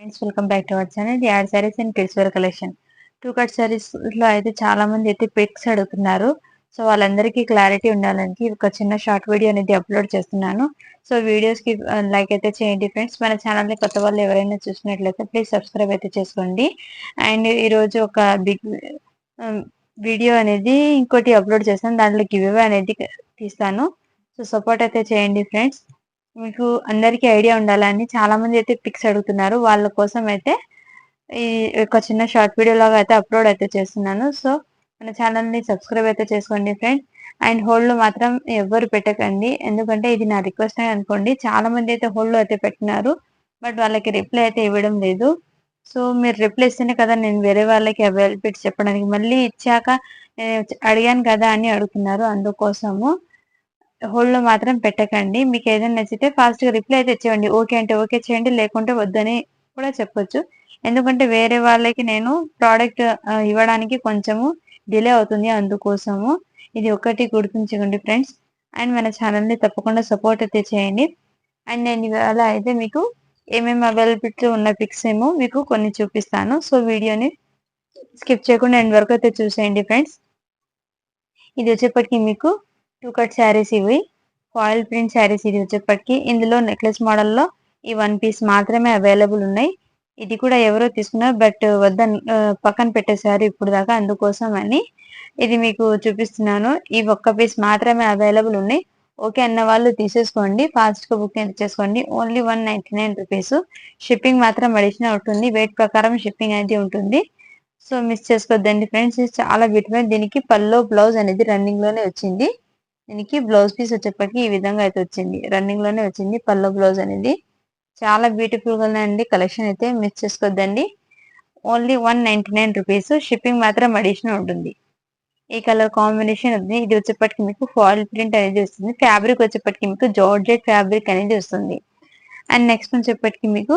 Friends welcome back to our channel add saris and kids wear collection two cut సారీస్లో అయితే చాలా మంది అయితే pics అడుగుతున్నారు. సో వాళ్ళందరికీ క్లారిటీ ఉండాలని ఒక చిన్న షార్ట్ వీడియో అనేది అప్లోడ్ చేస్తున్నాను. సో వీడియోస్కి లైక్ అయితే చేయండి ఫ్రెండ్స్ మన ఛానల్ని కొత్త వాళ్ళు ఎవరైనా చూసినట్లయితే ప్లీజ్ సబ్స్క్రైబ్ అయితే చేసుకోండి. అండ్ ఈరోజు ఒక బిగ్ వీడియో um, అనేది ఇంకోటి అప్లోడ్ చేస్తాను. దాంట్లో గివ్ అనేది తీస్తాను. సో సపోర్ట్ అయితే చేయండి ఫ్రెండ్స్ మీకు అందరికీ ఐడియా ఉండాలని చాలా మంది అయితే పిక్స్ అడుగుతున్నారు. వాళ్ళ కోసం అయితే ఈ ఒక చిన్న షార్ట్ వీడియో లాగా అయితే అప్లోడ్ అయితే చేస్తున్నాను. సో మన ఛానల్ని సబ్స్క్రైబ్ అయితే చేసుకోండి ఫ్రెండ్స్ అండ్ హోల్డ్ మాత్రం ఎవరు పెట్టకండి. ఎందుకంటే ఇది నా రిక్వెస్ట్ అని అనుకోండి. చాలా మంది అయితే హోల్డ్ అయితే పెట్టినారు. బట్ వాళ్ళకి రిప్లై అయితే ఇవ్వడం లేదు. సో మీరు రిప్లై ఇస్తేనే కదా నేను వేరే వాళ్ళకి అవైలబిలిటీ చెప్పడానికి. మళ్ళీ ఇచ్చాక నేను అడిగాను కదా అని అడుగుతున్నారు అందుకోసము. హోల్డ్లో మాత్రం పెట్టకండి. మీకు ఏదైనా నచ్చితే ఫాస్ట్గా రిప్లై అయితే ఇచ్చేయండి ఓకే అంటే ఓకే చేయండి లేకుంటే వద్దని కూడా చెప్పొచ్చు. ఎందుకంటే వేరే వాళ్ళకి నేను ప్రోడక్ట్ ఇవ్వడానికి కొంచెము డిలే అవుతుంది అందుకోసము. ఇది ఒకటి గుర్తుంచుకోండి ఫ్రెండ్స్ అండ్ మన ఛానల్ని తప్పకుండా సపోర్ట్ అయితే చేయండి. అండ్ నేను ఇవాళ అయితే మీకు ఏమేమి అవైలబిలిటీ ఉన్న పిక్స్ ఏమో మీకు కొన్ని చూపిస్తాను. సో వీడియోని స్కిప్ చేయకుండా ఎండ్ వరకు అయితే చూసేయండి ఫ్రెండ్స్ ఇది వచ్చేప్పటికి మీకు టూ కట్ శారీస్ ఇవి. ఫాయిల్ ప్రింట్ శారీస్ ఇది వచ్చేప్పటికి. ఇందులో నెక్లెస్ మోడల్లో ఈ వన్ పీస్ మాత్రమే అవైలబుల్ ఉన్నాయి. ఇది కూడా ఎవరో తీసుకున్నారు. బట్ వద్ద పక్కన పెట్టేశారు ఇప్పుడు దాకా అందుకోసం అని. ఇది మీకు చూపిస్తున్నాను. ఈ ఒక్క పీస్ మాత్రమే అవైలబుల్ ఉన్నాయి. ఓకే అన్న వాళ్ళు తీసేసుకోండి. ఫాస్ట్గా బుక్ చేసుకోండి only one ninety nine rupees shipping మాత్రం అడిషనల్ ఉంటుంది. వెయిట్ ప్రకారం షిప్పింగ్ అనేది ఉంటుంది. సో మిస్ చేసుకోవద్దండి ఫ్రెండ్స్ ఇది చాలా బ్యూటిఫుల్ దీనికి పల్లో బ్లౌజ్ అనేది రన్నింగ్లోనే వచ్చింది. దీనికి బ్లౌజ్ పీస్ వచ్చేప్పటికి ఈ విధంగా అయితే వచ్చింది. రన్నింగ్లోనే వచ్చింది. పల్లో బ్లౌజ్ అనేది చాలా బ్యూటిఫుల్గా ఉందండి కలెక్షన్ అయితే మిస్ చేసుకోవద్దండి only one ninety nine rupees shipping మాత్రం అడిషనల్ ఉంటుంది. ఈ కలర్ కాంబినేషన్ ఉంది. ఇది వచ్చేప్పటికి మీకు ఫాయిల్ ప్రింట్ అనేది వస్తుంది. ఫ్యాబ్రిక్ వచ్చేప్పటికి మీకు జార్జెట్ ఫ్యాబ్రిక్ అనేది వస్తుంది. అండ్ నెక్స్ట్ వచ్చేప్పటికి మీకు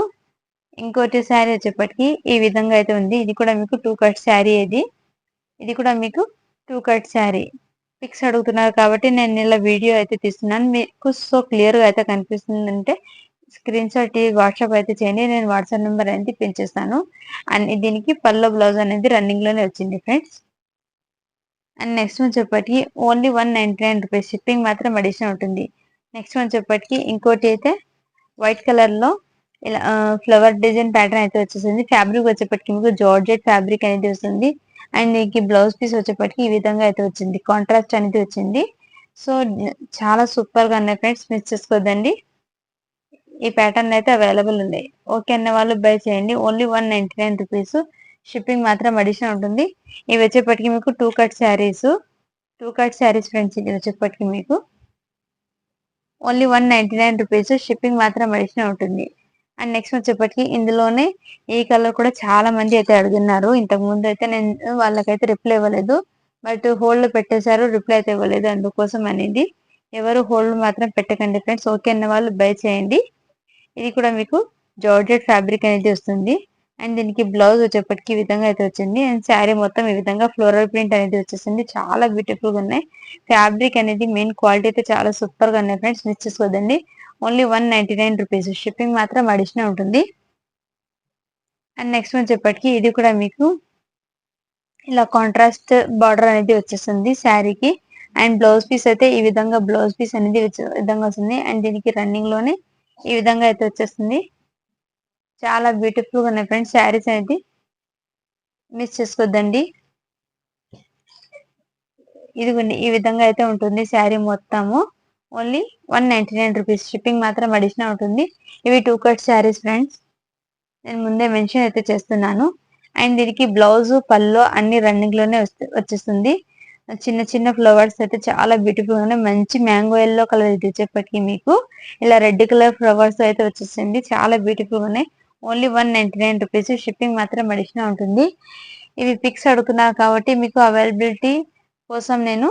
ఇంకోటి శారీ వచ్చేప్పటికి ఈ విధంగా అయితే ఉంది. ఇది కూడా మీకు టూ కట్ శారీ ఇది. ఇది కూడా మీకు టూ కట్ శారీ పిక్స్ అడుగుతున్నారు కాబట్టి నేను ఇలా వీడియో అయితే తీస్తున్నాను. మీకు సో క్లియర్గా అయితే కనిపిస్తుంది అంటే స్క్రీన్ షాట్ వాట్సాప్ అయితే చేయండి. నేను వాట్సాప్ నెంబర్ అనేది పెంచేస్తాను. అండ్ దీనికి పల్లో బ్లౌజ్ అనేది రన్నింగ్లోనే వచ్చింది friends and next one చెప్పటికి only one ninety nine rupees shipping మాత్రం అడిషనల్ ఉంటుంది. నెక్స్ట్ వన్ చెప్పటికి ఇంకోటి అయితే వైట్ కలర్లో ఇలా ఫ్లవర్ డిజైన్ ప్యాటర్న్ అయితే వచ్చేసింది. ఫ్యాబ్రిక్ వచ్చేప్పటికి మీకు జార్జెట్ ఫ్యాబ్రిక్ అనేది వస్తుంది. అండ్ దీనికి బ్లౌజ్ పీస్ వచ్చేప్పటికి ఈ విధంగా అయితే వచ్చింది. కాంట్రాస్ట్ అనేది వచ్చింది. సో చాలా సూపర్గా ఉన్నాయి ఫ్రెండ్స్. మిస్ చేసుకోవద్దండి ఈ ప్యాటర్న్ అయితే అవైలబుల్ ఉన్నాయి. ఓకే అన్న వాళ్ళు బై చేయండి. Only one ninety nine rupees shipping మాత్రం అడిషన్ ఉంటుంది. ఇవి వచ్చేప్పటికి మీకు two cut saris two cut saris friends ఇది వచ్చేప్పటికి మీకు. Only one ninety nine rupees shipping మాత్రం అడిషన్ ఉంటుంది. అండ్ నెక్స్ట్ వచ్చేప్పటికి ఇందులోనే ఈ కలర్ కూడా చాలా మంది అయితే అడుగున్నారు. ఇంతకు ముందు అయితే నేను వాళ్ళకైతే రిప్లై ఇవ్వలేదు. బట్ హోల్డ్ పెట్టేశారు రిప్లై అయితే ఇవ్వలేదు అందుకోసం అనేది. ఎవరు హోల్డ్ మాత్రం పెట్టకండి ఫ్రెండ్స్ ఓకే అన్న వాళ్ళు బై చేయండి. ఇది కూడా మీకు జార్జెట్ ఫ్యాబ్రిక్ అనేది వస్తుంది. అండ్ దీనికి బ్లౌజ్ వచ్చేప్పటికి ఈ విధంగా అయితే వచ్చింది. అండ్ శారీ మొత్తం ఈ విధంగా ఫ్లోరల్ ప్రింట్ అనేది వచ్చేసింది. చాలా బ్యూటిఫుల్గా ఉన్నాయి. ఫ్యాబ్రిక్ అనేది మెయిన్ క్వాలిటీ అయితే చాలా సూపర్గా ఉన్నాయి friends miss చేసుకోదండి only one ninety nine rupees. Shipping మాత్రం అడిషనల్ ఉంటుంది. అండ్ నెక్స్ట్ వచ్చేప్పటికి ఇది కూడా మీకు ఇలా కాంట్రాస్ట్ బార్డర్ అనేది వచ్చేస్తుంది శారీకి. అండ్ బ్లౌజ్ పీస్ అయితే ఈ విధంగా బ్లౌజ్ పీస్ అనేది విధంగా వస్తుంది. అండ్ దీనికి రన్నింగ్లోనే ఈ విధంగా అయితే వచ్చేస్తుంది. చాలా బ్యూటిఫుల్గా ఉన్నాయి ఫ్రెండ్స్ శారీస్ అనేది. మిస్ చేసుకోద్దండి. ఇదిగోండి ఈ విధంగా అయితే ఉంటుంది శారీ మొత్తము. Only one ninety nine rupees. Shipping మాత్రం అడిషనల్ ఉంటుంది. ఇవి టూ కట్ శారీస్ ఫ్రెండ్స్. నేను ముందే మెన్షన్ అయితే చేస్తున్నాను. అండ్ దీనికి బ్లౌజ్ పల్లో అన్ని రన్నింగ్లోనే వచ్చేస్తుంది. చిన్న చిన్న ఫ్లవర్స్ అయితే చాలా బ్యూటిఫుల్గా మంచి మ్యాంగో ఎల్లో కలర్ ఇది చెప్పటికి మీకు. ఇలా రెడ్ కలర్ ఫ్లవర్స్ అయితే వచ్చేసింది. చాలా బ్యూటిఫుల్గా ఉన్నాయి only one ninety nine rupees. Shipping మాత్రం అడిషనల్ ఉంటుంది. ఇవి పిక్స్ అడుగుతున్నారు కాబట్టి మీకు అవైలబిలిటీ కోసం నేను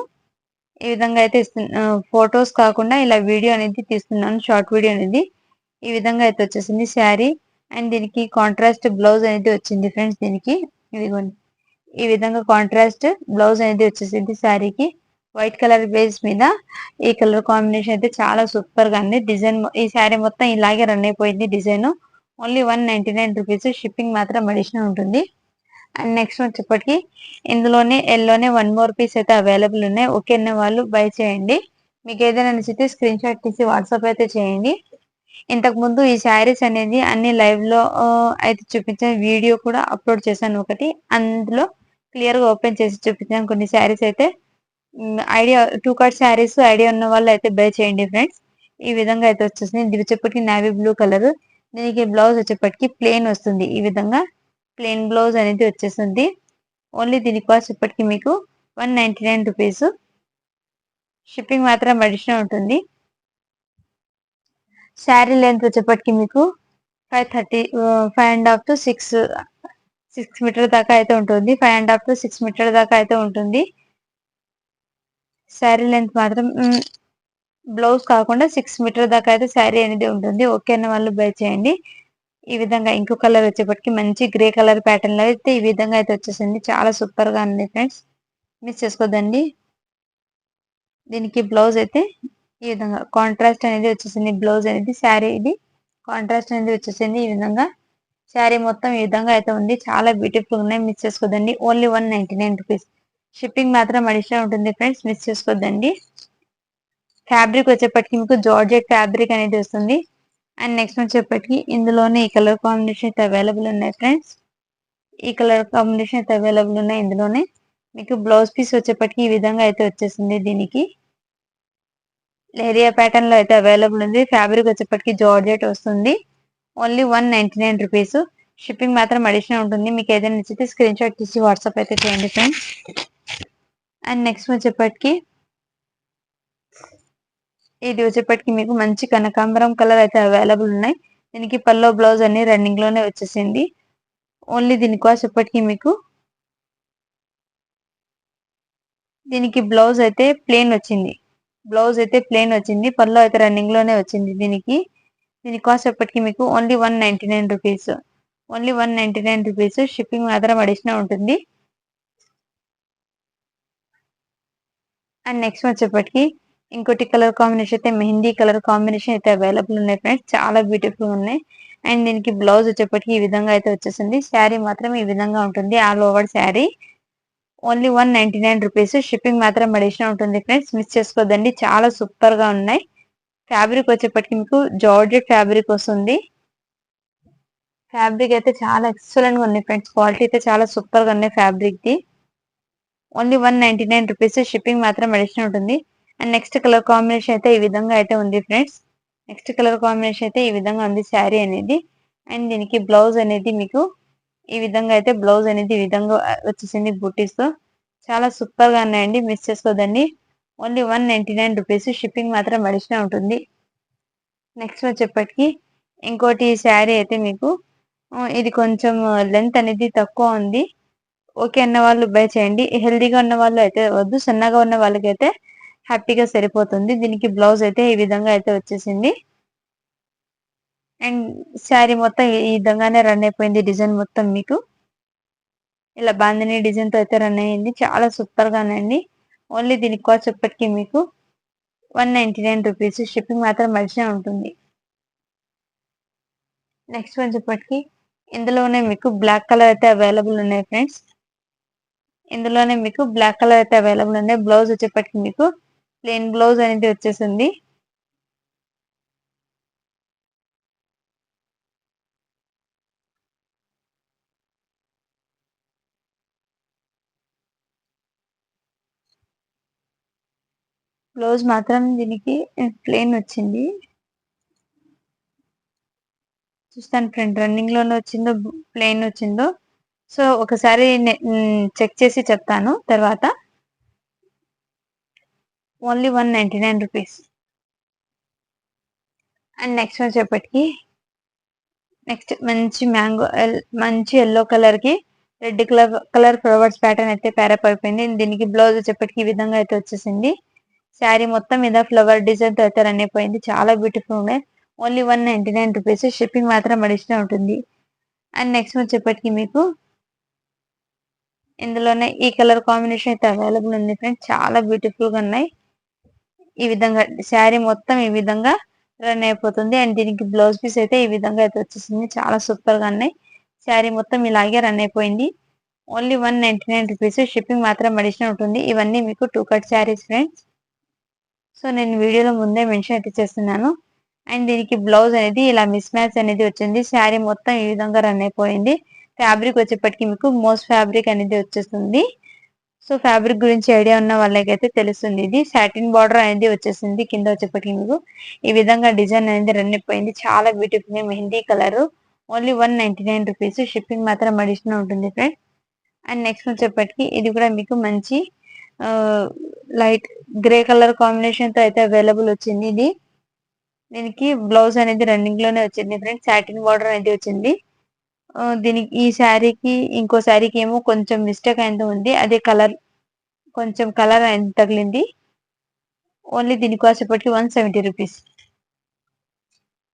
ఈ విధంగా అయితే ఫొటోస్ కాకుండా ఇలా వీడియో అనేది తీస్తున్నాను షార్ట్ వీడియో అనేది. ఈ విధంగా అయితే వచ్చేసింది శారీ. అండ్ దీనికి కాంట్రాస్ట్ బ్లౌజ్ అనేది వచ్చింది ఫ్రెండ్స్ దీనికి. ఇదిగోండి. ఈ విధంగా కాంట్రాస్ట్ బ్లౌజ్ అనేది వచ్చేసింది శారీకి. వైట్ కలర్ బేస్ మీద ఈ కలర్ కాంబినేషన్ అయితే చాలా సూపర్గా ఉంది. డిజైన్ ఈ శారీ మొత్తం ఇలాగే రన్ అయిపోయింది design. Only one ninety nine rupees shipping మాత్రం అడిషనల్ ఉంటుంది. అండ్ నెక్స్ట్ వచ్చేప్పటికి ఇందులోనే ఎల్లోనే వన్ మోర్ పీస్ అయితే అవైలబుల్ ఉన్నాయి. ఓకే అన్న వాళ్ళు బై చేయండి. మీకు ఏదైనా నచ్చితే స్క్రీన్ షాట్ తీసి వాట్సాప్ అయితే చేయండి. ఇంతకు ముందు ఈ శారీస్ అనేది అన్ని లైవ్లో అయితే చూపించిన వీడియో కూడా అప్లోడ్ చేశాను ఒకటి. అందులో క్లియర్గా ఓపెన్ చేసి చూపించాను కొన్ని శారీస్ అయితే. Idea two card saris idea ఉన్న వాళ్ళు అయితే బై చేయండి ఫ్రెండ్స్ ఈ విధంగా అయితే వచ్చేసింది ఇది వచ్చేప్పటికి నావీ బ్లూ కలర్ దీనికి బ్లౌజ్ వచ్చేప్పటికి ప్లెయిన్ వస్తుంది. ఈ విధంగా ప్లెయిన్ బ్లౌజ్ అనేది వచ్చేసింది. ఓన్లీ దీని కాస్ట్ ఇప్పటికి మీకు one ninety nine rupees shipping మాత్రం అడిషనల్ ఉంటుంది. శారీ లెంత్ వచ్చేప్పటికి మీకు five thirty five and half to six six metre దాకా అయితే ఉంటుంది. Five and half to six metre దాకా అయితే ఉంటుంది. శారీ లెంత్ మాత్రం బ్లౌజ్ కాకుండా సిక్స్ మీటర్ దాకా అయితే శారీ అనేది ఉంటుంది. ఓకే అన్న వాళ్ళు బై చేయండి. ఈ విధంగా ఇంకో కలర్ వచ్చేప్పటికి మంచి గ్రే కలర్ ప్యాటర్న్లో అయితే ఈ విధంగా అయితే వచ్చేసింది. చాలా సూపర్గా ఉంది ఫ్రెండ్స్ మిస్ చేసుకోదండి. దీనికి బ్లౌజ్ అయితే ఈ విధంగా కాంట్రాస్ట్ అనేది వచ్చేసింది. బ్లౌజ్ అనేది శారీ ఇది. కాంట్రాస్ట్ అనేది వచ్చేసింది ఈ విధంగా. శారీ మొత్తం ఈ విధంగా అయితే ఉంది. చాలా బ్యూటిఫుల్ ఉన్నాయి. Miss చేసుకోదండి. Only one ninety nine rupees shipping మాత్రం అడిషనల్ ఉంటుంది ఫ్రెండ్స్ మిస్ చేసుకోద్దండి ఫ్యాబ్రిక్ వచ్చేప్పటికి మీకు జార్జెట్ ఫ్యాబ్రిక్ అనేది వస్తుంది. అండ్ నెక్స్ట్ వచ్చేప్పటికి ఇందులోనే ఈ కలర్ కాంబినేషన్ అయితే అవైలబుల్ ఉన్నాయి ఫ్రెండ్స్ ఈ కలర్ కాంబినేషన్ అయితే అవైలబుల్ ఉన్నాయి ఇందులోనే. మీకు బ్లౌజ్ పీస్ వచ్చేప్పటికి ఈ విధంగా అయితే వచ్చేసింది దీనికి. లేరియా ప్యాటర్న్లో అయితే అవైలబుల్ ఉంది. ఫ్యాబ్రిక్ వచ్చేప్పటికి జార్జెట్ వస్తుంది. Only one ninety nine rupees shipping మాత్రం అడిషనల్ ఉంటుంది. మీకు ఏదైనా నచ్చితే స్క్రీన్ షాట్ తీసి వాట్సాప్ అయితే చేయండి ఫ్రెండ్స్ అండ్ నెక్స్ట్ వచ్చేప్పటికి ఇది వచ్చేప్పటికి మీకు మంచి కనకాంబరం కలర్ అయితే అవైలబుల్ ఉన్నాయి. దీనికి పల్లో బ్లౌజ్ అన్ని రన్నింగ్లోనే వచ్చేసింది. ఓన్లీ దీనికి వచ్చేప్పటికి మీకు దీనికి బ్లౌజ్ అయితే ప్లేన్ వచ్చింది. బ్లౌజ్ అయితే ప్లేన్ వచ్చింది. పల్లో అయితే రన్నింగ్లోనే వచ్చింది దీనికి. దీని కాస్ట్ ఎప్పటికి మీకు only one ninety nine rupees only one ninety nine rupees shipping మాత్రం అడిషనల్ ఉంటుంది. అండ్ నెక్స్ట్ వచ్చేప్పటికి ఇంకోటి కలర్ కాంబినేషన్ అయితే మెహందీ కలర్ కాంబినేషన్ అయితే అవైలబుల్ ఉన్నాయి ఫ్రెండ్స్. చాలా బ్యూటిఫుల్ ఉన్నాయి. అండ్ దీనికి బ్లౌజ్ వచ్చేప్పటికి ఈ విధంగా అయితే వచ్చేసింది. శారీ మాత్రం ఈ విధంగా ఉంటుంది. All over sari. Only one ninety nine rupees. Shipping మాత్రం అడిషనల్ ఉంటుంది ఫ్రెండ్స్. మిస్ చేసుకోదండి చాలా సూపర్గా ఉన్నాయి. ఫ్యాబ్రిక్ వచ్చేప్పటికి మీకు జార్జెట్ ఫ్యాబ్రిక్ వస్తుంది. ఫ్యాబ్రిక్ అయితే చాలా ఎక్సలెంట్గా ఉన్నాయి ఫ్రెండ్స్. క్వాలిటీ అయితే చాలా సూపర్గా ఉన్నాయి fabric the only one ninety nine rupees. Shipping మాత్రం అడిషనల్ ఉంటుంది. అండ్ నెక్స్ట్ కలర్ కాంబినేషన్ అయితే ఈ విధంగా అయితే ఉంది ఫ్రెండ్స్ నెక్స్ట్ కలర్ కాంబినేషన్ అయితే ఈ విధంగా ఉంది శారీ అనేది. అండ్ దీనికి బ్లౌజ్ అనేది మీకు ఈ విధంగా అయితే బ్లౌజ్ అనేది ఈ విధంగా వచ్చేసింది బుటీస్ చాలా సూపర్గా ఉన్నాయండి miss చేసుకోదండి. Only one ninety nine rupees shipping మాత్రం అడిషనల్ ఉంటుంది. నెక్స్ట్ వచ్చేప్పటికి ఇంకోటి శారీ అయితే మీకు ఇది కొంచెం లెంత్ అనేది తక్కువ ఉంది. ఓకే అన్న వాళ్ళు బై చేయండి. హెల్దీగా ఉన్న వాళ్ళు అయితే వద్దు సన్నగా ఉన్న వాళ్ళకైతే హ్యాపీగా సరిపోతుంది. దీనికి బ్లౌజ్ అయితే ఈ విధంగా అయితే వచ్చేసింది. అండ్ శారీ మొత్తం ఈ విధంగానే రన్ అయిపోయింది డిజైన్ మొత్తం మీకు. ఇలా బాందిని డిజైన్తో అయితే రన్ అయ్యింది చాలా సూపర్గానండి అండి. ఓన్లీ దీనికి కాస్ట్ ఇప్పటికీ మీకు one ninety nine rupees. Shipping మాత్రం మంచిగా ఉంటుంది. నెక్స్ట్ వన్ చెప్పటికి ఇందులోనే మీకు బ్లాక్ కలర్ అయితే అవైలబుల్ ఉన్నాయి ఫ్రెండ్స్. ఇందులోనే మీకు బ్లాక్ కలర్ అయితే అవైలబుల్ ఉన్నాయి. బ్లౌజ్ వచ్చేప్పటికి మీకు ప్లెయిన్ బ్లౌజ్ అనేది వచ్చేసింది. బ్లౌజ్ మాత్రం దీనికి ప్లెయిన్ వచ్చింది. చూస్తాను ఫ్రెండ్ రన్నింగ్లోనే వచ్చిందో ప్లెయిన్ వచ్చిందో. సో ఒకసారి చెక్ చేసి చెప్తాను తర్వాత. Only one ninety nine rupees. And next వచ్చేప్పటికి నెక్స్ట్ మంచి మ్యాంగో మంచి ఎల్లో కలర్కి red colour colour flowers pattern అయితే ప్యారప్ అయిపోయింది. దీనికి బ్లౌజ్ వచ్చేప్పటికి ఈ విధంగా అయితే వచ్చేసింది. శారీ మొత్తం మీద ఫ్లవర్ డిజైన్తో అయితే రన్ అయిపోయింది. చాలా బ్యూటిఫుల్ ఉన్నాయి. Only one ninety nine rupees. Shipping మాత్రం అడిషనల్ ఉంటుంది. అండ్ నెక్స్ట్ వచ్చేప్పటికి మీకు ఇందులోనే ఈ కలర్ కాంబినేషన్ అయితే అవైలబుల్ ఉంది ఫ్రెండ్స్. చాలా బ్యూటిఫుల్గా ఉన్నాయి. ఈ విధంగా శారీ మొత్తం ఈ విధంగా రన్ అయిపోతుంది. అండ్ దీనికి బ్లౌజ్ పీస్ అయితే ఈ విధంగా అయితే వచ్చేసింది. చాలా సూపర్గా ఉన్నాయి. శారీ మొత్తం ఇలాగే రన్ అయిపోయింది. Only one ninety nine rupees shipping మాత్రం అడిషనల్ ఉంటుంది. ఇవన్నీ మీకు two cut saris friends so నేను వీడియోలో ముందే మెన్షన్ అయితే చేస్తున్నాను. అండ్ దీనికి బ్లౌజ్ అనేది ఇలా మిస్ మ్యాచ్ అనేది వచ్చింది. శారీ మొత్తం ఈ విధంగా రన్ అయిపోయింది. ఫ్యాబ్రిక్ వచ్చేప్పటికి మీకు మోస్ట్ ఫ్యాబ్రిక్ అనేది వచ్చేస్తుంది. సో ఫ్యాబ్రిక్ గురించి ఐడియా ఉన్న వాళ్ళకైతే తెలుస్తుంది. ఇది సాటిన్ బార్డర్ అనేది వచ్చేసింది కింద వచ్చేప్పటికి మీకు. ఈ విధంగా డిజైన్ అనేది రన్ అయిపోయింది. చాలా beautiful mehndi colour only one ninety nine rupees shipping మాత్రం అడిషనల్ ఉంటుంది ఫ్రెండ్ అండ్ నెక్స్ట్ వచ్చేప్పటికి ఇది కూడా మీకు మంచి లైట్ గ్రే కలర్ కాంబినేషన్తో అయితే అవైలబుల్ వచ్చింది ఇది. దీనికి బ్లౌజ్ అనేది రన్నింగ్లోనే వచ్చింది ఫ్రెండ్ సాటిన్ బార్డర్ అనేది వచ్చింది. దీనికి ఈ శారీకి ఇంకో శారీకి ఏమో కొంచెం మిస్టేక్ అయింది ఉంది. అదే కలర్ కొంచెం కలర్ అయిన తగిలింది. ఓన్లీ దీనికి వచ్చేప్పటికి వన్ సెవెంటీ రూపీస్.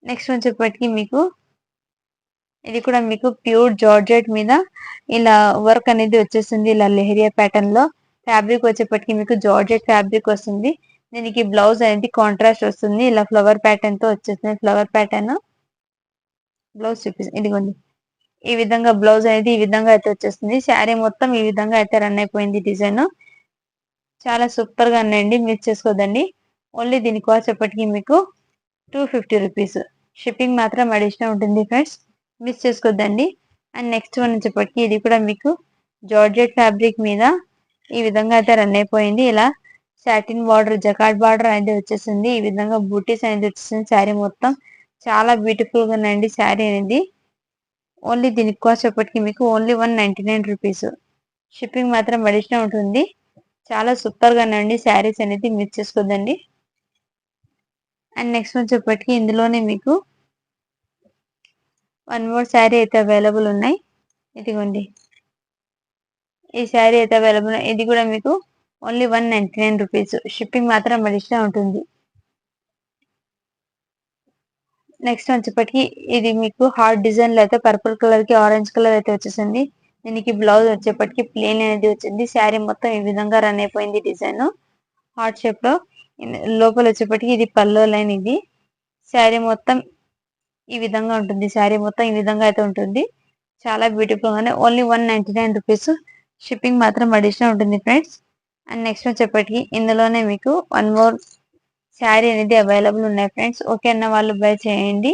నెక్స్ట్ వచ్చేప్పటికి మీకు ఇది కూడా మీకు ప్యూర్ జార్జెట్ మీద ఇలా వర్క్ అనేది వచ్చేస్తుంది ఇలా లెహరియా ప్యాటర్న్లో ఫ్యాబ్రిక్ వచ్చేప్పటికి మీకు జార్జెట్ ఫ్యాబ్రిక్ వస్తుంది. దీనికి బ్లౌజ్ అనేది కాంట్రాస్ట్ వస్తుంది. ఇలా ఫ్లవర్ ప్యాటర్న్తో వచ్చేస్తుంది ఫ్లవర్ ప్యాటర్న్. బ్లౌజ్ చూపిస్తుంది ఇదిగోండి. ఈ విధంగా బ్లౌజ్ అనేది ఈ విధంగా అయితే వచ్చేస్తుంది. శారీ మొత్తం ఈ విధంగా అయితే రన్ అయిపోయింది డిజైన్. చాలా సూపర్గా ఉన్నాయండి. మిస్ చేసుకోదండి. ఓన్లీ దీని కాస్ట్ ఎప్పటికీ మీకు టూ ఫిఫ్టీ రూపీస్ షిప్పింగ్ మాత్రం అడిషనల్ ఉంటుంది ఫ్రెండ్స్ మిస్ చేసుకోద్దండి అండ్ నెక్స్ట్ వన్ వచ్చేప్పటికి ఇది కూడా మీకు జార్జెట్ ఫ్యాబ్రిక్ మీద ఈ విధంగా అయితే రన్ అయిపోయింది. ఇలా సాటిన్ బార్డర్ జకాట్ బార్డర్ అనేది వచ్చేసింది. ఈ విధంగా బూటీస్ అనేది వచ్చేసింది. శారీ మొత్తం చాలా బ్యూటిఫుల్గా ఉందండి శారీ అనేది ఓన్లీ దీనికి కాస్ట్ ఎప్పటికీ మీకు only one ninety nine rupees. Shipping మాత్రం అడిషనల్ ఉంటుంది. చాలా సూపర్గా శారీస్ అనేది మిస్ చేసుకోదండి. అండ్ నెక్స్ట్ వచ్చేప్పటికి ఇందులోనే మీకు వన్ మోర్ శారీ అయితే అవైలబుల్ ఉన్నాయి. ఇదిగోండి. ఈ శారీ అయితే అవైలబుల్ ఇది కూడా మీకు only one ninety nine rupees. Shipping మాత్రం అడిషనల్ ఉంటుంది. నెక్స్ట్ వచ్చేప్పటికి ఇది మీకు హార్ట్ డిజైన్లో అయితే పర్పుల్ కలర్కి ఆరెంజ్ కలర్ అయితే వచ్చేసింది. దీనికి బ్లౌజ్ వచ్చేప్పటికి ప్లేన్ అనేది వచ్చింది. శారీ మొత్తం ఈ విధంగా రన్ అయిపోయింది డిజైన్. హార్ట్ షేప్లో. లోపల వచ్చేప్పటికి ఇది పల్లో లైన్ ఇది. శారీ మొత్తం ఈ విధంగా ఉంటుంది. శారీ మొత్తం ఈ విధంగా అయితే ఉంటుంది. చాలా బ్యూటిఫుల్ గానే. Only one ninety nine rupees shipping మాత్రం అడిషనల్ ఉంటుంది ఫ్రెండ్స్ అండ్ నెక్స్ట్ వచ్చేప్పటికి ఇందులోనే మీకు వన్ మోర్ శారీ అనేది అవైలబుల్ ఉన్నాయి ఫ్రెండ్స్. ఓకే అన్న వాళ్ళు బై చేయండి.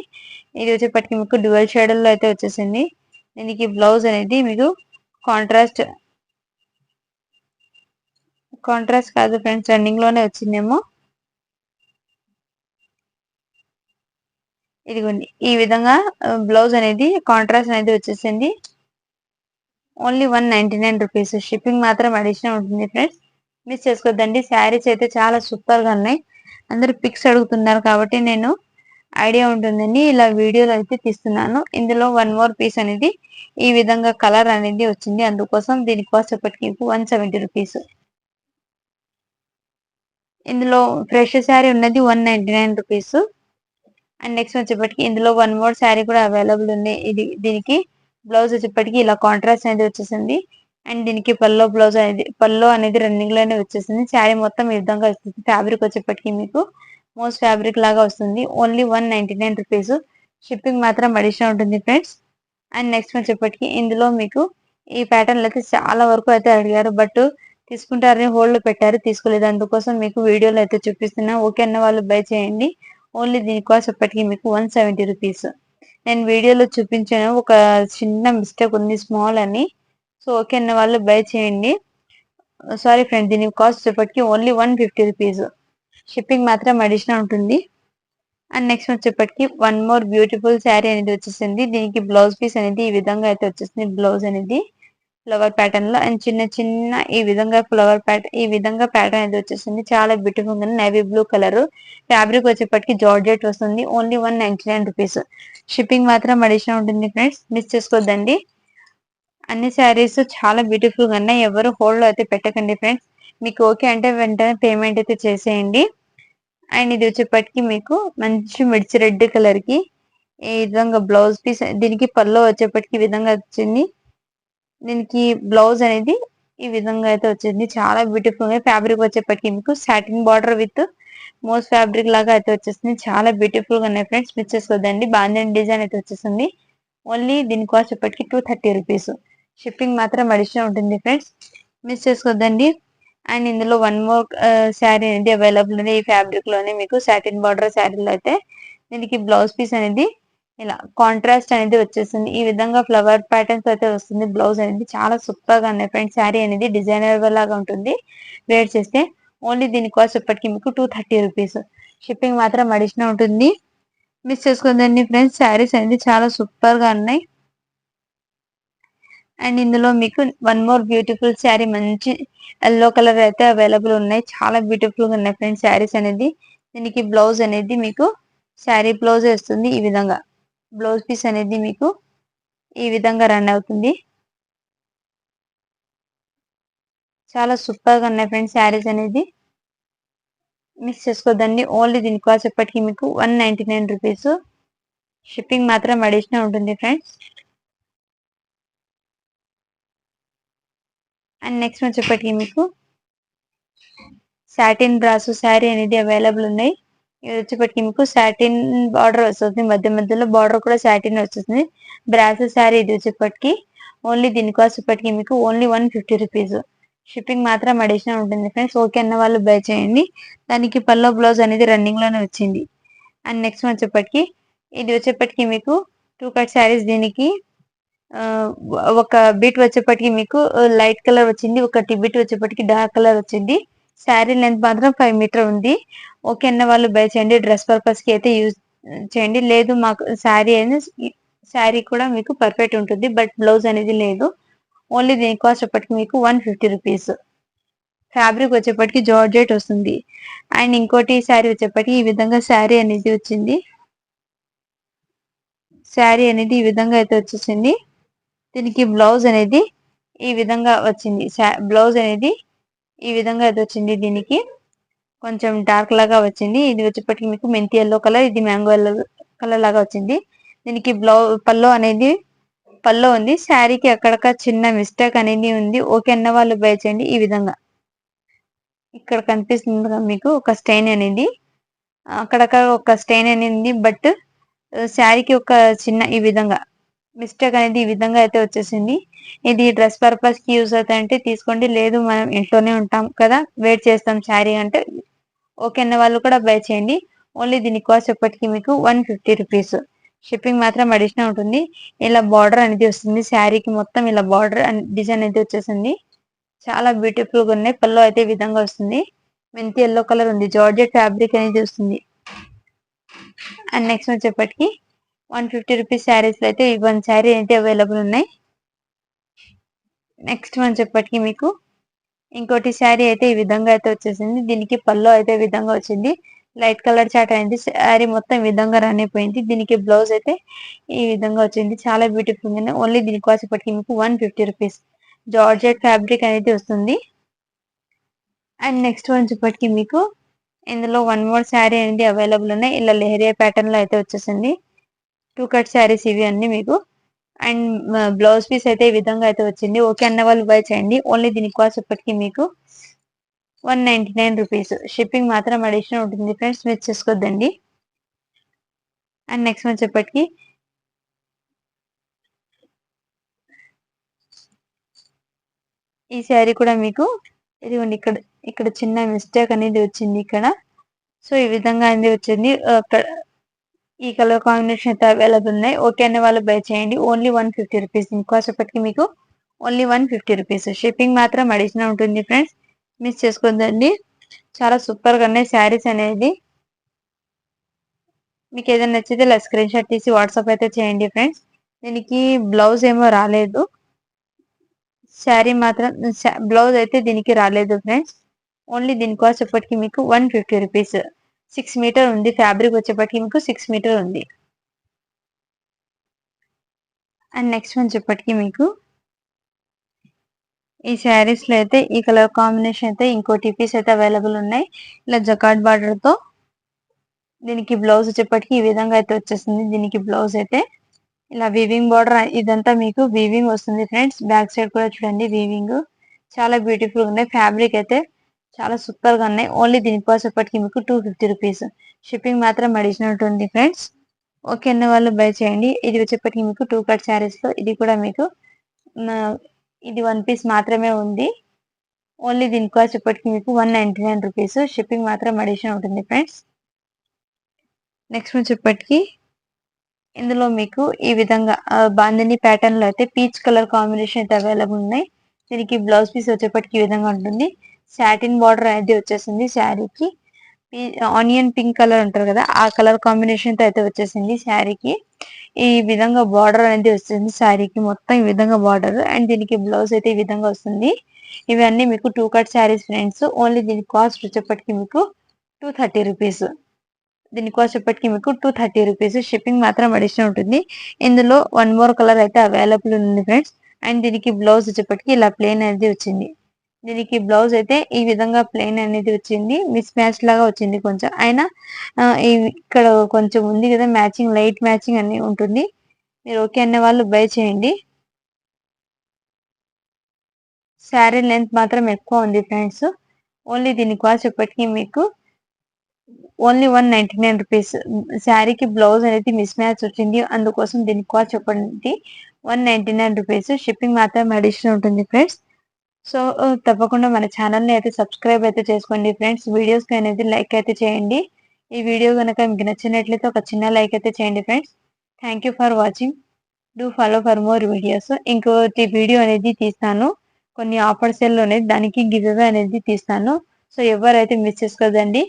ఇది వచ్చేప్పటికి మీకు డ్యువల్ షేడల్లో అయితే వచ్చేసింది. దీనికి బ్లౌజ్ అనేది మీకు కాంట్రాస్ట్ కాంట్రాస్ట్ కాదు ఫ్రెండ్స్ రన్నింగ్లోనే వచ్చిందేమో. ఇదిగోండి ఈ విధంగా బ్లౌజ్ అనేది కాంట్రాస్ట్ అనేది వచ్చేసింది. Only one ninety nine rupees. Shipping మాత్రం అడిషనల్ ఉంటుంది ఫ్రెండ్స్. మిస్ చేసుకోవద్దండి శారీస్ అయితే చాలా సూపర్గా ఉన్నాయి. అందరు పిక్స్ అడుగుతున్నారు కాబట్టి నేను ఐడియా ఉంటుందని ఇలా వీడియోలు అయితే తీస్తున్నాను. ఇందులో వన్ మోర్ పీస్ అనేది ఈ విధంగా కలర్ అనేది వచ్చింది. అందుకోసం దీని కాస్ట్ ఎప్పటికీ వన్ సెవెంటీ రూపీస్ ఇందులో ఫ్రెష్ శారీ ఉన్నది one ninety nine rupees and next వచ్చేప్పటికి ఇందులో వన్ మోర్ శారీ కూడా అవైలబుల్ ఉంది. ఇది దీనికి బ్లౌజ్ వచ్చేప్పటికి ఇలా కాంట్రాస్ట్ అనేది వచ్చేసింది. అండ్ దీనికి పల్లో బ్లౌజ్ అనేది పల్లో అనేది రన్నింగ్లోనే వచ్చేసింది. శారీ మొత్తం ఈ విధంగా వస్తుంది. ఫ్యాబ్రిక్ వచ్చేప్పటికి మీకు మోస్ట్ ఫ్యాబ్రిక్ లాగా వస్తుంది. Only one ninety nine rupees shipping మాత్రం అడిషనల్ ఉంటుంది ఫ్రెండ్స్ అండ్ నెక్స్ట్ వచ్చేప్పటికి ఇందులో మీకు ఈ ప్యాటర్న్ అయితే చాలా వరకు అయితే అడిగారు. బట్ తీసుకుంటారని హోల్డ్ పెట్టారు. తీసుకోలేదు. అందుకోసం మీకు వీడియోలో అయితే చూపిస్తున్నా. ఓకే అన్న వాళ్ళు బై చేయండి. ఓన్లీ దీని కాస్ట్ మీకు వన్ సెవెంటీ రూపీస్ నేను వీడియోలో చూపించాను. ఒక చిన్న మిస్టేక్ ఉంది స్మాల్ అని. సో ఓకే అన్న వాళ్ళు బై చేయండి. సారీ ఫ్రెండ్ దీని కాస్ట్ ఎప్పటికీ only one fifty rupees shipping మాత్రం అడిషనల్ ఉంటుంది. అండ్ నెక్స్ట్ వచ్చేప్పటికి వన్ మోర్ బ్యూటిఫుల్ శారీ అనేది వచ్చేసింది. దీనికి బ్లౌజ్ పీస్ అనేది ఈ విధంగా అయితే వచ్చేసింది. బ్లౌజ్ అనేది ఫ్లవర్ ప్యాటర్న్లో. అండ్ చిన్న చిన్న ఈ విధంగా ఫ్లవర్ ప్యాటర్న్ ఈ విధంగా ప్యాటర్న్ అనేది వచ్చేసింది. చాలా బ్యూటిఫుల్గా నేవీ బ్లూ కలర్ ఫ్యాబ్రిక్ వచ్చేప్పటికి జార్జెట్ వస్తుంది. Only one ninety nine rupees shipping మాత్రం అడిషనల్ ఉంటుంది ఫ్రెండ్స్ మిస్ చేసుకోవద్దండి అన్ని శారీస్ చాలా బ్యూటిఫుల్గా ఉన్నాయి. ఎవరు హోల్డ్లో అయితే పెట్టకండి ఫ్రెండ్స్ మీకు ఓకే అంటే వెంటనే పేమెంట్ అయితే చేసేయండి. అండ్ ఇది వచ్చేప్పటికి మీకు మంచి మిర్చి రెడ్ కలర్కి ఈ విధంగా బ్లౌజ్ పీస్ దీనికి పల్లో వచ్చేప్పటికి ఈ విధంగా వచ్చింది. దీనికి బ్లౌజ్ అనేది ఈ విధంగా అయితే వచ్చింది. చాలా బ్యూటిఫుల్గా ఫ్యాబ్రిక్ వచ్చేప్పటికి మీకు satin border with most fabric లాగా అయితే వచ్చేస్తుంది చాలా బ్యూటిఫుల్గా ఉన్నాయి ఫ్రెండ్స్ మిస్ చేసుకోదండి బాంధన్ డిజైన్ అయితే వచ్చేసింది. ఓన్లీ దీని కాస్ట్ ఇప్పటికి టూ థర్టీ రూపీస్ షిప్పింగ్ మాత్రం అడిషనల్ ఉంటుంది ఫ్రెండ్స్ మిస్ చేసుకోద్దండి. అండ్ ఇందులో వన్ మోర్ శారీ అనేది అవైలబుల్ ఉంది. ఈ ఫ్యాబ్రిక్లోనే మీకు సాటిన్ బార్డర్ శారీలో అయితే దీనికి బ్లౌజ్ పీస్ అనేది ఇలా కాంట్రాస్ట్ అనేది వచ్చేస్తుంది. ఈ విధంగా ఫ్లవర్ ప్యాటర్న్స్ అయితే వస్తుంది. బ్లౌజ్ అనేది చాలా సూపర్గా ఉన్నాయి ఫ్రెండ్స్ శారీ అనేది డిజైనర్ లాగా ఉంటుంది. వేర్ చేస్తే ఓన్లీ దీని కాస్ట్ ఇప్పటికి మీకు టూ థర్టీ రూపీస్ షిప్పింగ్ మాత్రం అడిషనల్ ఉంటుంది. మిస్ చేసుకోదండి ఫ్రెండ్స్ శారీస్ అనేది చాలా సూపర్గా ఉన్నాయి. అండ్ ఇందులో మీకు వన్ మోర్ బ్యూటిఫుల్ శారీ మంచి ఎల్లో కలర్ అయితే అవైలబుల్ ఉన్నాయి. చాలా బ్యూటిఫుల్గా ఉన్నాయి ఫ్రెండ్స్ శారీస్ అనేది. దీనికి బ్లౌజ్ అనేది మీకు శారీ బ్లౌజ్ వస్తుంది. ఈ విధంగా బ్లౌజ్ పీస్ అనేది మీకు ఈ విధంగా రన్ అవుతుంది. చాలా సూపర్గా ఉన్నాయి ఫ్రెండ్స్ శారీస్ అనేది. మిస్ చేసుకోదండి ఓన్లీ దీని కాస్ట్ ఎప్పటికీ మీకు one ninety nine rupees. Shipping మాత్రం అడిషనల్ ఉంటుంది ఫ్రెండ్స్. అండ్ నెక్స్ట్ వచ్చేప్పటికి మీకు. సాటిన్ బ్రాసు శారీ అనేది అవైలబుల్ ఉన్నాయి. ఇది వచ్చేప్పటికి మీకు సాటిన్ బార్డర్ వస్తుంది. మధ్య మధ్యలో బార్డర్ కూడా సాటిన్ వస్తుంది. బ్రాసో శారీ ఇది వచ్చేప్పటికి. ఓన్లీ దీని కాస్ట్ ఇప్పటికి మీకు only one fifty rupees shipping మాత్రం అడిషనల్ ఉంటుంది ఫ్రెండ్స్ ఓకే అన్న వాళ్ళు బై చేయండి. దానికి పల్లో బ్లౌజ్ అనేది రన్నింగ్లోనే వచ్చింది. అండ్ నెక్స్ట్ వచ్చేప్పటికి. ఇది వచ్చేప్పటికి మీకు టూ కట్ శారీస్ దీనికి ఒక బిట్ వచ్చేప్పటికి మీకు లైట్ కలర్ వచ్చింది ఒక టిబిట్ వచ్చేప్పటికి డార్క్ కలర్ వచ్చింది. శారీ లెంత్ మాత్రం ఫైవ్ మీటర్ ఉంది. ఓకే అన్న వాళ్ళు బై చేయండి డ్రెస్ పర్పస్కి అయితే యూజ్ చేయండి. లేదు మాకు శారీ అనేది శారీ కూడా మీకు పర్ఫెక్ట్ ఉంటుంది బట్ బ్లౌజ్ అనేది లేదు. ఓన్లీ దీని కాస్ట్ వచ్చేప్పటికి మీకు వన్ ఫిఫ్టీ రూపీస్. ఫ్యాబ్రిక్ వచ్చేప్పటికి జార్జెట్ వస్తుంది. అండ్ ఇంకోటి శారీ వచ్చేప్పటికి ఈ విధంగా శారీ అనేది వచ్చింది. శారీ అనేది ఈ విధంగా అయితే వచ్చేసింది. దీనికి బ్లౌజ్ అనేది ఈ విధంగా వచ్చింది. బ్లౌజ్ అనేది ఈ విధంగా అయితే వచ్చింది దీనికి. కొంచెం డార్క్ లాగా వచ్చింది. ఇది వచ్చేప్పటికి మీకు మెంతి ఎల్లో కలర్ ఇది మ్యాంగో ఎల్లో కలర్ లాగా వచ్చింది. దీనికి బ్లౌజ్ పల్లో అనేది పల్లో ఉంది. శారీకి అక్కడక్క చిన్న మిస్టేక్ అనేది ఉంది. ఓకే అన్న వాళ్ళు బై చేయండి ఈ విధంగా. ఇక్కడ కనిపిస్తుంది మీకు ఒక స్టెయిన్ అనేది. అక్కడక్కడ ఒక స్టెయిన్ అనేది బట్ శారీకి ఒక చిన్న ఈ విధంగా. మిస్టేక్ అనేది ఈ విధంగా అయితే వచ్చేసింది. ఇది డ్రెస్ పర్పస్కి అవుతుంది అంటే తీసుకోండి. లేదు మనం ఇంట్లోనే ఉంటాం కదా వెయిట్ చేస్తాం శారీ అంటే ఓకే అన్న వాళ్ళు కూడా బై చేయండి. ఓన్లీ దీని కాస్ట్ ఎప్పటికీ మీకు వన్ ఫిఫ్టీ రూపీస్. షిప్పింగ్ మాత్రం అడిషనల్ ఉంటుంది. ఇలా బార్డర్ అనేది వస్తుంది. శారీకి మొత్తం ఇలా బార్డర్ డిజైన్ అయితే వచ్చేసింది. చాలా బ్యూటిఫుల్గా ఉన్నాయి. పళ్ళు అయితే విధంగా వస్తుంది. మెంతి ఎల్లో కలర్ ఉంది. జార్జెట్ ఫ్యాబ్రిక్ అనేది వస్తుంది. అండ్ నెక్స్ట్ వచ్చేప్పటికి వన్ ఫిఫ్టీ రూపీస్ శారీస్లో అయితే ఈ వన్ శారీ అయితే అవైలబుల్ ఉన్నాయి. నెక్స్ట్ వన్ చెప్పటికి మీకు ఇంకోటి శారీ అయితే ఈ విధంగా అయితే వచ్చేసింది. దీనికి పళ్ళు అయితే ఈ విధంగా వచ్చింది. లైట్ కలర్ చాట్ అయింది. శారీ మొత్తం ఈ విధంగా రన్ అయిపోయింది. దీనికి బ్లౌజ్ అయితే ఈ విధంగా వచ్చింది. చాలా బ్యూటిఫుల్ ఉంది ఓన్లీ దీనికి వచ్చేప్పటికి మీకు one fifty rupees georgette fabric అనేది వస్తుంది. అండ్ నెక్స్ట్ వచ్చేప్పటికి మీకు ఇందులో వన్ మోర్ శారీ అనేది అవైలబుల్ ఉన్నాయి. ఇలా లెహరియా ప్యాటర్న్లో అయితే వచ్చేసింది. టూ కట్ శారీస్ ఇవి అన్ని మీకు. అండ్ బ్లౌజ్ పీస్ అయితే ఈ విధంగా అయితే వచ్చింది. ఓకే అన్న వాళ్ళు బై చేయండి. ఓన్లీ దీని కాస్ట్ ఇప్పటికి మీకు one ninety nine rupees shipping మాత్రం అడిషనల్ ఉంటుంది ఫ్రెండ్స్ మీరు చేసుకోద్దండి. అండ్ నెక్స్ట్ మంత్ వచ్చేప్పటికి ఈ శారీ కూడా మీకు ఇదిగోండి ఇక్కడ ఇక్కడ చిన్న మిస్టేక్ అనేది వచ్చింది ఇక్కడ. సో ఈ విధంగా అనేది వచ్చింది. Uh, ఈ కలర్ కాంబినేషన్ అయితే అవైలబుల్ ఉన్నాయి. ఓకే అనే వాళ్ళు బై చేయండి. ఓన్లీ వన్ ఫిఫ్టీ రూపీస్ ఇంకోసేపటికి మీకు only one fifty rupees shipping మాత్రం అడిషనల్ ఉంటుంది ఫ్రెండ్స్ మిస్ చేసుకుందండి. చాలా సూపర్గా ఉన్నాయి శారీస్ అనేది. మీకు ఏదైనా నచ్చితే ఇలా స్క్రీన్ షాట్ తీసి వాట్సాప్ అయితే చేయండి ఫ్రెండ్స్ దీనికి బ్లౌజ్ ఏమో రాలేదు. శారీ మాత్రం బ్లౌజ్ అయితే దీనికి రాలేదు ఫ్రెండ్స్ ఓన్లీ దీని కాస్ట్ మీకు one fifty rupees six metre ఉంది ఫ్యాబ్రిక్ వచ్చేప్పటికి మీకు సిక్స్ మీటర్ ఉంది. అండ్ నెక్స్ట్ వన్ చెప్పటికి మీకు ఈ శారీస్లో అయితే ఈ కలర్ కాంబినేషన్ అయితే ఇంకో టిపీస్ అయితే అవైలబుల్ ఉన్నాయి. ఇలా జకాట్ బార్డర్తో దీనికి బ్లౌజ్ వచ్చేప్పటికి ఈ విధంగా అయితే వచ్చేస్తుంది. దీనికి బ్లౌజ్ అయితే ఇలా వీవింగ్ బార్డర్ ఇదంతా మీకు వీవింగ్ వస్తుంది ఫ్రెండ్స్. బ్యాక్ సైడ్ కూడా చూడండి వీవింగ్ చాలా బ్యూటిఫుల్ ఉన్నాయి. ఫ్యాబ్రిక్ అయితే చాలా సూపర్గా ఉన్నాయి. ఓన్లీ దీని కాస్ట్ ఎప్పటికీ మీకు టూ ఫిఫ్టీ రూపీస్ షిప్పింగ్ మాత్రం అడిషనల్ ఉంటుంది ఫ్రెండ్స్ ఓకే అన్న వాళ్ళు బై చేయండి. ఇది వచ్చేప్పటికి మీకు టూ కట్ శారీస్లో. ఇది కూడా మీకు ఇది వన్ పీస్ మాత్రమే ఉంది. ఓన్లీ దీని కాస్ట్ ఇప్పటికి మీకు one ninety nine rupees shipping మాత్రం అడిషన్ ఉంటుంది ఫ్రెండ్స్ నెక్స్ట్ వచ్చేప్పటికి ఇందులో మీకు ఈ విధంగా బాందిని ప్యాటర్న్లో అయితే పీచ్ కలర్ కాంబినేషన్ అయితే అవైలబుల్ ఉన్నాయి. దీనికి బ్లౌజ్ పీస్ వచ్చేప్పటికి ఈ విధంగా ఉంటుంది. సాటిన్ బార్డర్ అనేది వచ్చేసింది శారీకి. ఆనియన్ పింక్ కలర్ అంటారు కదా ఆ కలర్ కాంబినేషన్తో అయితే వచ్చేసింది శారీకి. ఈ విధంగా బార్డర్ అనేది వస్తుంది శారీకి మొత్తం ఈ విధంగా బార్డర్. అండ్ దీనికి బ్లౌజ్ అయితే ఈ విధంగా వస్తుంది. ఇవన్నీ మీకు two cut saris friends. Only దీని కాస్ట్ వచ్చేప్పటికి మీకు టూ థర్టీ రూపీస్. దీని కాస్ట్ ఇప్పటికి మీకు టూ థర్టీ రూపీస్. షిప్పింగ్ మాత్రం అడిషనల్ ఉంటుంది. ఇందులో వన్ మోర్ కలర్ అయితే అవైలబుల్ ఉంది ఫ్రెండ్స్. అండ్ దీనికి బ్లౌజ్ వచ్చేప్పటికి ఇలా ప్లేన్ అనేది వచ్చింది. దీనికి బ్లౌజ్ అయితే ఈ విధంగా ప్లెయిన్ అనేది వచ్చింది. మిస్ మ్యాచ్ లాగా వచ్చింది కొంచెం. అయినా ఇక్కడ కొంచెం ఉంది కదా మ్యాచింగ్ లైట్ మ్యాచింగ్ అని ఉంటుంది. మీరు ఓకే అనే వాళ్ళు బై చేయండి. శారీ లెంత్ మాత్రం ఎక్కువ ఉంది ఫ్రెండ్స్ ఓన్లీ దీని కాస్ట్ ఇప్పటికీ మీకు only one ninety nine rupees శారీకి బ్లౌజ్ అనేది మిస్ మ్యాచ్ వచ్చింది. అందుకోసం దీని కాస్ట్ చెప్పండి. One ninety nine rupees shipping మాత్రం అడిషనల్ ఉంటుంది ఫ్రెండ్స్ సో తప్పకుండా మన ఛానల్ని అయితే సబ్స్క్రైబ్ అయితే చేసుకోండి ఫ్రెండ్స్. వీడియోస్కి అనేది లైక్ అయితే చేయండి. ఈ వీడియో కనుక మీకు నచ్చినట్లయితే ఒక చిన్న లైక్ అయితే చేయండి friends. Thank for watching. Do follow for more videos. ఇంకోటి వీడియో అనేది తీస్తాను. కొన్ని ఆఫర్స్ అనేది దానికి గివ్ అనేది తీస్తాను. సో ఎవరైతే మిస్ చేసుకోదండి